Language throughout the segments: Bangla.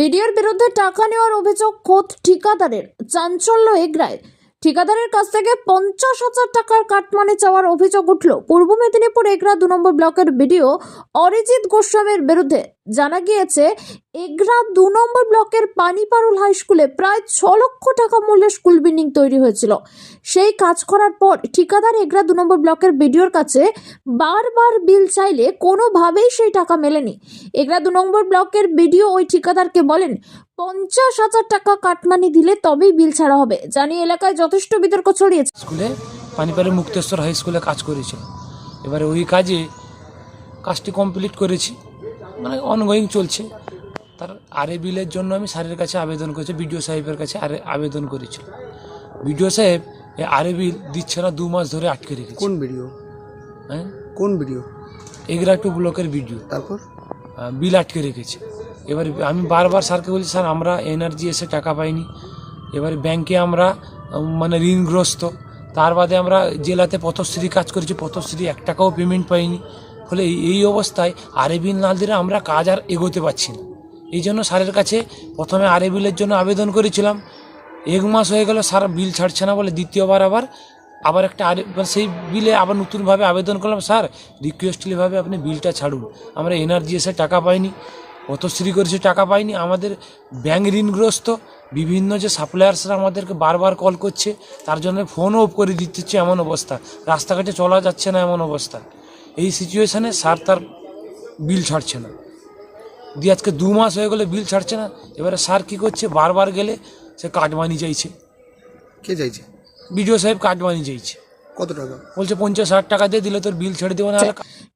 বিডিওর বিরুদ্ধে টাকা নেওয়ার অভিযোগ খোদ ঠিকাদারের। চাঞ্চল্য এগরায়। ঠিকাদারের কাছ থেকে পঞ্চাশ হাজার টাকার কাটমানি চাওয়ার অভিযোগ উঠল। পূর্ব মেদিনীপুর এগরা দু নম্বর ব্লকের বিডিও অরিজিৎ গোস্বামীর বিরুদ্ধে। জানা গিয়েছে, এগরা দু নম্বর ব্লকের পানিপারুল হাই স্কুলে প্রায় ছ লক্ষ টাকা মূল্যের স্কুল বিল্ডিং তৈরি হয়েছিল। সেই কাজ করার পর ঠিকাদার এগরা দু নম্বর ব্লকের বিডিওর কাছে বারবার বিল চাইলে কোনোভাবেই সেই টাকা মেলেনি। এগরা দু নম্বর ব্লকের বিডিও ওই ঠিকাদারকে বলেন, পঞ্চাশ হাজার টাকা কাটমানি দিলে তবেই বিল ছাড়া হবে। জানি এলাকায় যথেষ্ট বিতর্ক ছড়িয়েছে। স্কুলে পানিপাড়ে মুক্তেশ্বর হাই স্কুলে কাজ করেছিল। এবারে ওই কাজে কাজটি কমপ্লিট করেছি। মানে অনগোয়িং চলছে। তার আরে বিলের জন্য আমি স্যারের কাছে আবেদন করেছি বিডিও সাহেবের কাছে আরে আবেদন করেছি। বিডিও সাহেব আরে বিল দিচ্ছে না দু মাস ধরে আটকে রেখেছে। কোন ভিডিও হ্যাঁ? কোন ভিডিও এগরা টু ব্লকের বিডিও। তারপর? বিল আটকে রেখেছে। এবার আমি বারবার স্যারকে বলছি স্যার আমরা এনার্জি এসে টাকা পাইনি। এবারে ব্যাংকে আমরা মানে ঋণগ্রস্ত। তার বাদে আমরা জেলাতে পথশ্রী কাজ করেছি পথশ্রী এক টাকাও পেমেন্ট পাইনি। ফলে এই- অবস্থায় আরে বিল না দিলে আমরা কাজ আর এগোতে পারছি না। এই জন্য স্যারের কাছে প্রথমে আরে বিলের জন্য আবেদন করেছিলাম। এক মাস হয়ে গেল স্যার বিল ছাড়ছে না বলে দ্বিতীয়বার আবার আবার একটা আরে সেই বিলে আবার নতুনভাবে আবেদন করলাম, স্যার রিকোয়েস্টলিভাবে আপনি বিলটা ছাড়ুন। আমরা এনার্জি এসে টাকা পাইনি পথশ্রী করেছি টাকা পাইনি। আমাদের ব্যাংক ঋণগ্রস্ত। বিভিন্ন যে সাপ্লায়ার্সরা আমাদেরকে বারবার কল করছে, তার জন্য ফোনও অফ করে দিচ্ছে, এমন অবস্থা। রাস্তাঘাটে চলা যাচ্ছে না, এমন অবস্থা। এই সিচুয়েশানে স্যার তার বিল ছাড়ছে না। দিয়ে আজকে দু মাস হয়ে গেলে বিল ছাড়ছে না। এবারে স্যার কী করছে? বারবার গেলে সে কাটমানি চাইছে। কে চাইছে? বিডিও সাহেব কাটমানি চাইছে। কত টাকা? বলছে পঞ্চাশ ষাট টাকা দিয়ে দিলে তোর বিল ছেড়ে দেবো না।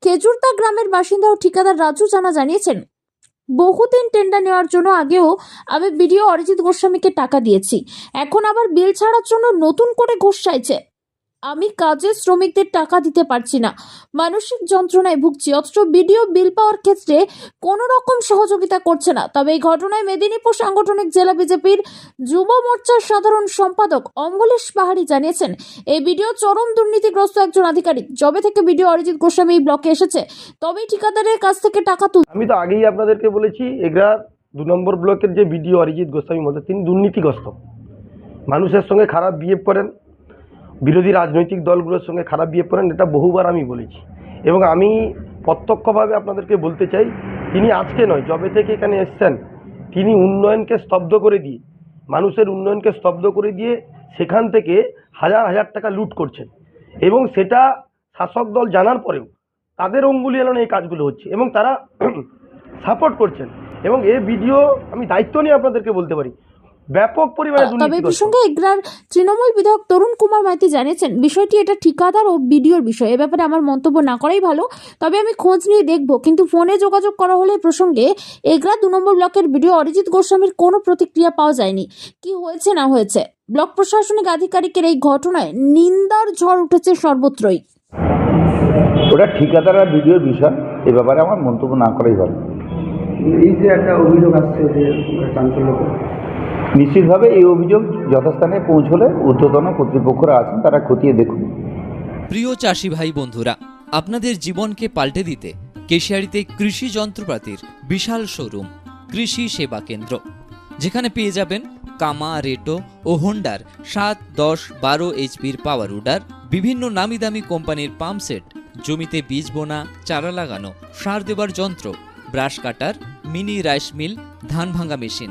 খেজুরদা গ্রামের বাসিন্দা ও ঠিকাদার রাজু জানা জানিয়েছেন বহুদিন টেন্ডার নেওয়ার জন্য আগেও আমি বিডিও অরিজিৎ গোস্বামীকে টাকা দিয়েছি। এখন আবার বিল ছাড়ার জন্য নতুন করে ঘোষ চাইছে। আমি কাজের শ্রমিকদের টাকা দিতে পারছি না। মানসিক যন্ত্রণায় ভুগছি। অথচ বিডিও বিল পাওয়ার ক্ষেত্রে কোনো রকম সহযোগিতা করছে না। তবে এই ঘটনায় মেদিনীপুর সাংগঠনিক জেলা বিজেপির যুব মোর্চার সাধারণ সম্পাদক অম্বলেশ পাহাড়ি জানিয়েছেন, এই ভিডিও চরম দুর্নীতিগ্রস্ত একজন আধিকারিক। যবে থেকে ভিডিও অরিজিৎ গোস্বামী এই ব্লকে এসেছে, তবেই ঠিকাদারের কাছ থেকে টাকা তুল আমি তো আগেই আপনাদেরকে বলেছি, এগরা দু নম্বর ব্লকের যে বিডিও অরিজিৎ গোস্বামী মধ্যে তিনি দুর্নীতিগ্রস্ত। মানুষের সঙ্গে খারাপ বিহেভ করেন বিরোধী রাজনৈতিক দলগুলোর সঙ্গে খারাপ বিহেভ করেন, এটা বহুবার আমি বলেছি। এবং আমি প্রত্যক্ষভাবে আপনাদেরকে বলতে চাই, তিনি আজকে নয়, যবে থেকে এখানে এসছেন, তিনি উন্নয়নকে স্তব্ধ করে দিয়ে, মানুষের উন্নয়নকে স্তব্ধ করে দিয়ে সেখান থেকে হাজার হাজার টাকা লুট করছেন। এবং সেটা শাসক দল জানার পরেও তাদের অঙ্গুলি এলানো এই কাজগুলো হচ্ছে এবং তারা সাপোর্ট করছেন। এবং এ ভিডিও আমি দায়িত্ব নিয়ে আপনাদেরকে বলতে পারি। ব্যাপক পরিমাণে তবে এই প্রসঙ্গে এগ্রার তৃণমূল বিধায়ক তরুণ কুমার মাইতি জানিয়েছেন বিষয়টি এটা ঠিকাদার ও বিডিওর বিষয় এ ব্যাপারে আমার মন্তব্য না করাই ভালো তবে আমি খোঁজ নিয়ে দেখব কিন্তু ফোনে যোগাযোগ করা হলে প্রসঙ্গে এগ্রা দু নম্বর ব্লকের বিডিও অরিজিৎ গোস্বামীর কোনো প্রতিক্রিয়া পাওয়া যায়নি। কি হয়েছে না হয়েছে? ব্লক প্রশাসনিক আধিকারিকের এই ঘটনায় নিন্দার ঝড় উঠেছে সর্বত্রই। ওটা ঠিকাদার আর ভিডিওর বিষয় এ ব্যাপারে আমার মন্তব্য না করাই ভালো। এই যে একটা অভিযোগ আসছে যে চাঞ্চল্য নিশ্চিতভাবে এই অভিযোগ যথাস্থানে পৌঁছলে ঊর্ধ্বতন কর্তৃপক্ষরা আছেন, তারা খতিয়ে দেখুন। প্রিয় চাষি ভাই বন্ধুরা, আপনাদের জীবনকে পাল্টে দিতে কেশিয়ারিতে কৃষি যন্ত্রপাতির বিশাল শোরুম, কৃষি সেবা কেন্দ্র। যেখানে পেয়ে যাবেন কামা, রেটো ও হোন্ডার সাত, দশ, বারো এইচপির পাওয়ার উডার, বিভিন্ন নামি দামি কোম্পানির পাম্প সেট, জমিতে বীজ বোনা, চারা লাগানো, সার দেবার যন্ত্র, brush cutter, mini rice mill, ধান ভাঙা মেশিন।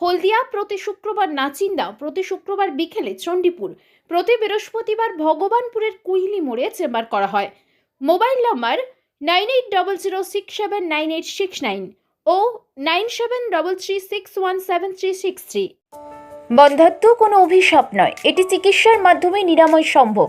হলদিয়া প্রতি শুক্রবার নাচিন্দা প্রতি শুক্রবার বিকেলে চণ্ডীপুর। প্রতি বৃহস্পতিবার ভগবানপুরের কুইলি মোড়ে চেম্বার করা হয়। Mobile number nine eight double zero six seven nine eight six nine ও nine seven double three six one seven three six three. বন্ধাত্ম কোনো অভিশাপ নয়, এটি চিকিৎসার মাধ্যমে নিরাময় সম্ভব।